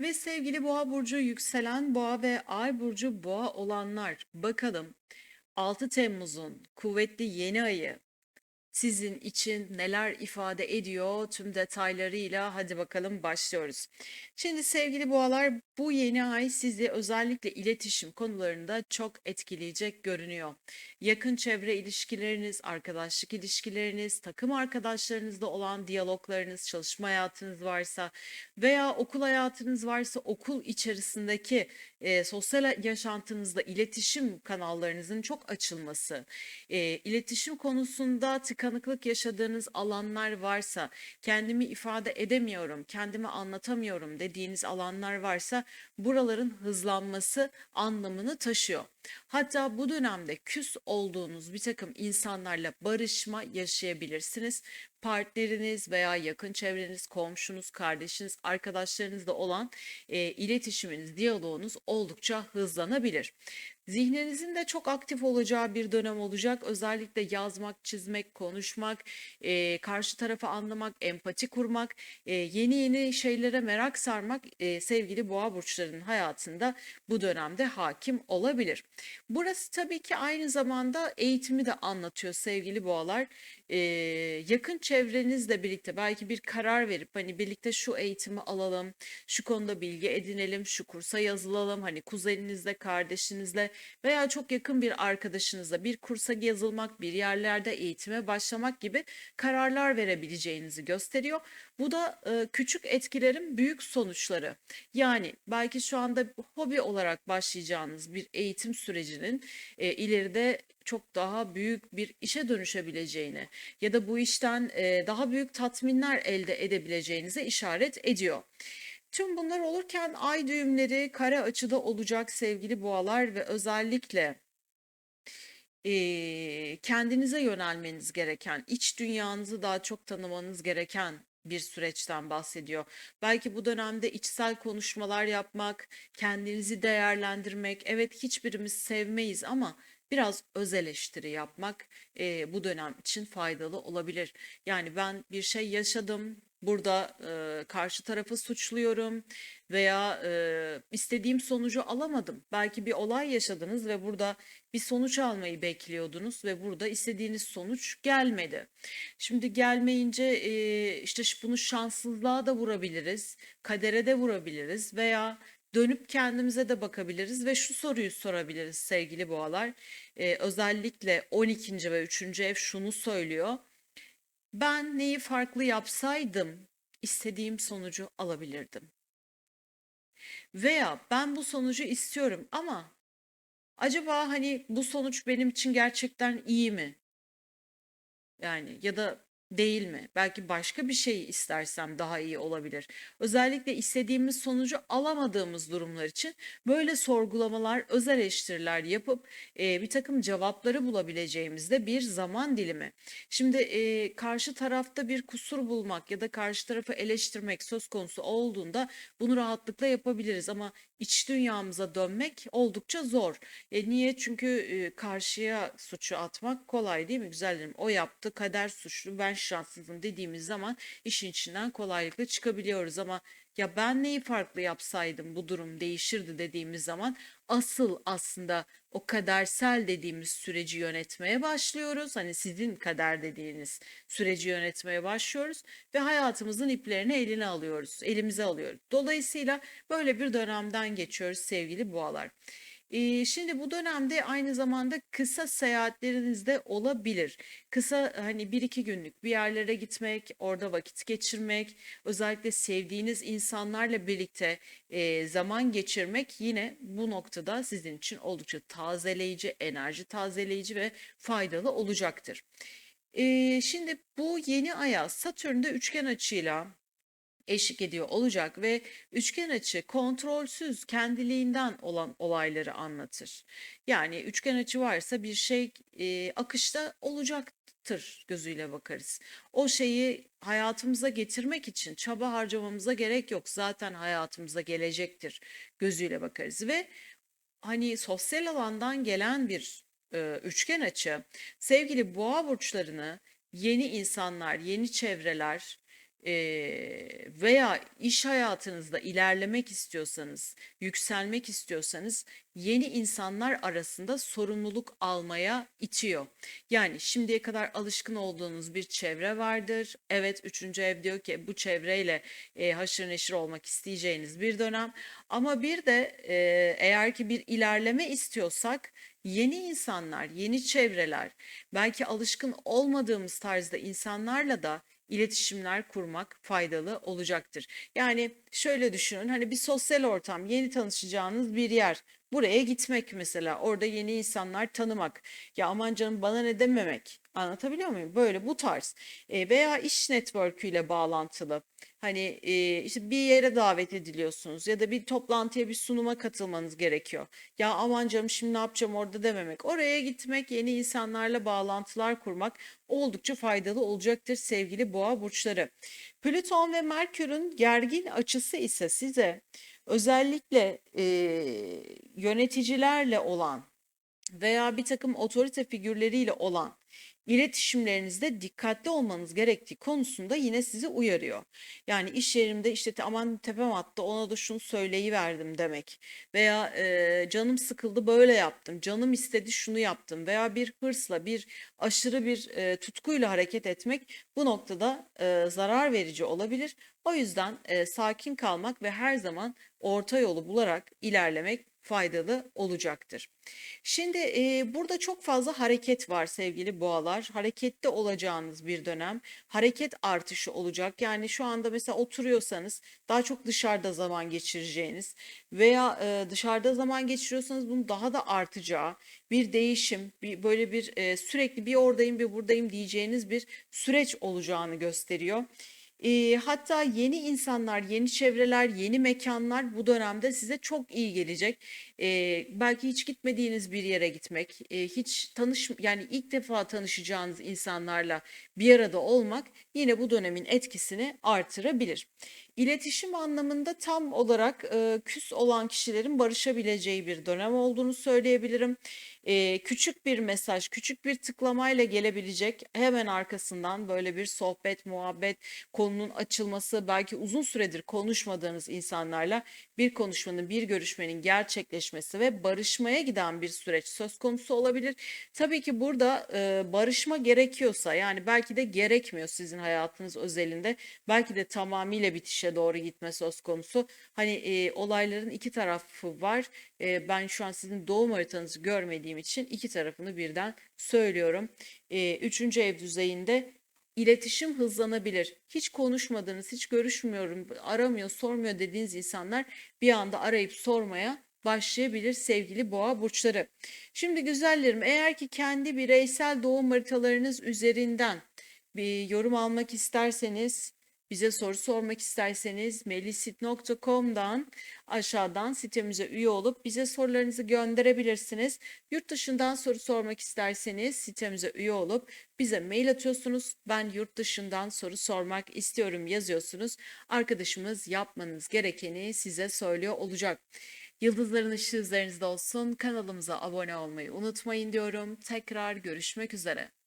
Ve sevgili Boğa burcu yükselen Boğa ve Ay burcu Boğa olanlar bakalım. 6 Temmuz'un kuvvetli yeni ayı sizin için neler ifade ediyor tüm detaylarıyla hadi bakalım başlıyoruz. Şimdi sevgili boğalar bu yeni ay sizi özellikle iletişim konularında çok etkileyecek görünüyor. Yakın çevre ilişkileriniz, arkadaşlık ilişkileriniz, takım arkadaşlarınızla olan diyaloglarınız, çalışma hayatınız varsa veya okul hayatınız varsa okul içerisindeki e, sosyal yaşantınızda iletişim kanallarınızın çok açılması, e, iletişim konusunda tıkanıklık yaşadığınız alanlar varsa, kendimi ifade edemiyorum, kendimi anlatamıyorum dediğiniz alanlar varsa buraların hızlanması anlamını taşıyor. Hatta bu dönemde küs olduğunuz bir takım insanlarla barışma yaşayabilirsiniz. Partneriniz veya yakın çevreniz, komşunuz, kardeşiniz, arkadaşlarınızla olan e, iletişiminiz, diyaloğunuz oldukça hızlanabilir. Zihninizin de çok aktif olacağı bir dönem olacak. Özellikle yazmak, çizmek, konuşmak, e, karşı tarafı anlamak, empati kurmak, e, yeni yeni şeylere merak sarmak e, sevgili boğa burçlarının hayatında bu dönemde hakim olabilir. Burası tabii ki aynı zamanda eğitimi de anlatıyor sevgili boğalar. E, yakın çevrenizle birlikte belki bir karar verip hani birlikte şu eğitimi alalım, şu konuda bilgi edinelim, şu kursa yazılalım. Hani kuzeninizle, kardeşinizle veya çok yakın bir arkadaşınızla bir kursa yazılmak, bir yerlerde eğitime başlamak gibi kararlar verebileceğinizi gösteriyor. Bu da e, küçük etkilerin büyük sonuçları. Yani belki şu anda hobi olarak başlayacağınız bir eğitim sürecinin e, ileride çok daha büyük bir işe dönüşebileceğini ya da bu işten e, daha büyük tatminler elde edebileceğinize işaret ediyor. Tüm bunlar olurken ay düğümleri kare açıda olacak sevgili boğalar ve özellikle eee, kendinize yönelmeniz gereken, iç dünyanızı daha çok tanımanız gereken bir süreçten bahsediyor. Belki bu dönemde içsel konuşmalar yapmak, kendinizi değerlendirmek, evet hiçbirimiz sevmeyiz ama biraz öz eleştiri yapmak eee, bu dönem için faydalı olabilir. Yani ben bir şey yaşadım, burada eee, karşı tarafı suçluyorum veya eee, istediğim sonucu alamadım. Belki bir olay yaşadınız ve burada bir sonuç almayı bekliyordunuz ve burada istediğiniz sonuç gelmedi. Şimdi gelmeyince eee, işte bunu şanssızlığa da vurabiliriz, kadere de vurabiliriz veya dönüp kendimize de bakabiliriz ve şu soruyu sorabiliriz sevgili boğalar. Eee, özellikle 12. ve 3. ev şunu söylüyor. Ben neyi farklı yapsaydım istediğim sonucu alabilirdim. Veya ben bu sonucu istiyorum ama acaba hani bu sonuç benim için gerçekten iyi mi? Yani ya da değil mi? Belki başka bir şey istersem daha iyi olabilir. Özellikle istediğimiz sonucu alamadığımız durumlar için böyle sorgulamalar, öz eleştiriler yapıp e, bir takım cevapları bulabileceğimizde bir zaman dilimi. Şimdi e, karşı tarafta bir kusur bulmak ya da karşı tarafı eleştirmek söz konusu olduğunda bunu rahatlıkla yapabiliriz ama iç dünyamıza dönmek oldukça zor. E, niye? Çünkü e, karşıya suçu atmak kolay değil mi? Güzellerim o yaptı, kader suçlu, ben şanssızım dediğimiz zaman işin içinden kolaylıkla çıkabiliyoruz ama ya ben neyi farklı yapsaydım bu durum değişirdi dediğimiz zaman asıl aslında o kadersel dediğimiz süreci yönetmeye başlıyoruz. Hani sizin kader dediğiniz süreci yönetmeye başlıyoruz ve hayatımızın iplerini eline alıyoruz, elimize alıyoruz. Dolayısıyla böyle bir dönemden geçiyoruz sevgili boğalar. Şimdi bu dönemde aynı zamanda kısa seyahatleriniz de olabilir. Kısa hani bir iki günlük bir yerlere gitmek, orada vakit geçirmek, özellikle sevdiğiniz insanlarla birlikte zaman geçirmek yine bu noktada sizin için oldukça tazeleyici, enerji tazeleyici ve faydalı olacaktır. Şimdi bu yeni aya Satürn'de üçgen açıyla eşlik ediyor olacak ve üçgen açı kontrolsüz kendiliğinden olan olayları anlatır. Yani üçgen açı varsa bir şey e, akışta olacaktır gözüyle bakarız. O şeyi hayatımıza getirmek için çaba harcamamıza gerek yok. Zaten hayatımıza gelecektir gözüyle bakarız ve hani sosyal alandan gelen bir e, üçgen açı sevgili boğa burçlarını yeni insanlar, yeni çevreler veya iş hayatınızda ilerlemek istiyorsanız, yükselmek istiyorsanız yeni insanlar arasında sorumluluk almaya itiyor. Yani şimdiye kadar alışkın olduğunuz bir çevre vardır. Evet, üçüncü ev diyor ki bu çevreyle e, haşır neşir olmak isteyeceğiniz bir dönem. Ama bir de e, eğer ki bir ilerleme istiyorsak yeni insanlar, yeni çevreler, belki alışkın olmadığımız tarzda insanlarla da iletişimler kurmak faydalı olacaktır. Yani şöyle düşünün hani bir sosyal ortam, yeni tanışacağınız bir yer. Buraya gitmek mesela, orada yeni insanlar tanımak. Ya aman canım bana ne dememek. Anlatabiliyor muyum? Böyle bu tarz. E, veya iş network'üyle bağlantılı. Hani e, işte bir yere davet ediliyorsunuz ya da bir toplantıya, bir sunuma katılmanız gerekiyor. Ya aman canım şimdi ne yapacağım orada dememek. Oraya gitmek, yeni insanlarla bağlantılar kurmak oldukça faydalı olacaktır sevgili boğa burçları. Plüton ve Merkür'ün gergin açısı ise size özellikle e, yöneticilerle olan veya bir takım otorite figürleriyle olan iletişimlerinizde dikkatli olmanız gerektiği konusunda yine sizi uyarıyor. Yani iş yerimde işte "Te- aman tepem attı ona da şunu söyleyiverdim demek veya e, canım sıkıldı böyle yaptım, canım istedi şunu yaptım veya bir hırsla bir aşırı bir e, tutkuyla hareket etmek bu noktada e, zarar verici olabilir. O yüzden e, sakin kalmak ve her zaman orta yolu bularak ilerlemek faydalı olacaktır. Şimdi e, burada çok fazla hareket var sevgili boğalar. Harekette olacağınız bir dönem. Hareket artışı olacak. Yani şu anda mesela oturuyorsanız daha çok dışarıda zaman geçireceğiniz veya e, dışarıda zaman geçiriyorsanız bunun daha da artacağı bir değişim, bir, böyle bir e, sürekli bir oradayım bir buradayım diyeceğiniz bir süreç olacağını gösteriyor. Eee, hatta yeni insanlar, yeni çevreler, yeni mekanlar bu dönemde size çok iyi gelecek. Eee, belki hiç gitmediğiniz bir yere gitmek, eee, hiç tanış yani ilk defa tanışacağınız insanlarla bir arada olmak yine bu dönemin etkisini artırabilir. İletişim anlamında tam olarak eee, küs olan kişilerin barışabileceği bir dönem olduğunu söyleyebilirim. Eee, küçük bir mesaj, küçük bir tıklamayla gelebilecek hemen arkasından böyle bir sohbet, muhabbet, konunun açılması, belki uzun süredir konuşmadığınız insanlarla bir konuşmanın, bir görüşmenin gerçekleşmesi ve barışmaya giden bir süreç söz konusu olabilir. Tabii ki burada e, barışma gerekiyorsa yani belki de gerekmiyor sizin hayatınız özelinde. Belki de tamamıyla bitişe doğru gitme söz konusu. Hani e, olayların iki tarafı var. E, ben şu an sizin doğum haritanızı görmediğim için iki tarafını birden söylüyorum. E, üçüncü ev düzeyinde İletişim hızlanabilir. Hiç konuşmadığınız, hiç görüşmüyorum, aramıyor, sormuyor dediğiniz insanlar bir anda arayıp sormaya başlayabilir sevgili boğa burçları. Şimdi güzellerim eğer ki kendi bireysel doğum haritalarınız üzerinden bir yorum almak isterseniz, bize soru sormak isterseniz melisit.com'dan aşağıdan sitemize üye olup bize sorularınızı gönderebilirsiniz. Yurt dışından soru sormak isterseniz sitemize üye olup bize mail atıyorsunuz. Ben yurt dışından soru sormak istiyorum yazıyorsunuz. Arkadaşımız yapmanız gerekeni size söylüyor olacak. Yıldızların ışığı üzerinizde olsun. Kanalımıza abone olmayı unutmayın diyorum. Tekrar görüşmek üzere.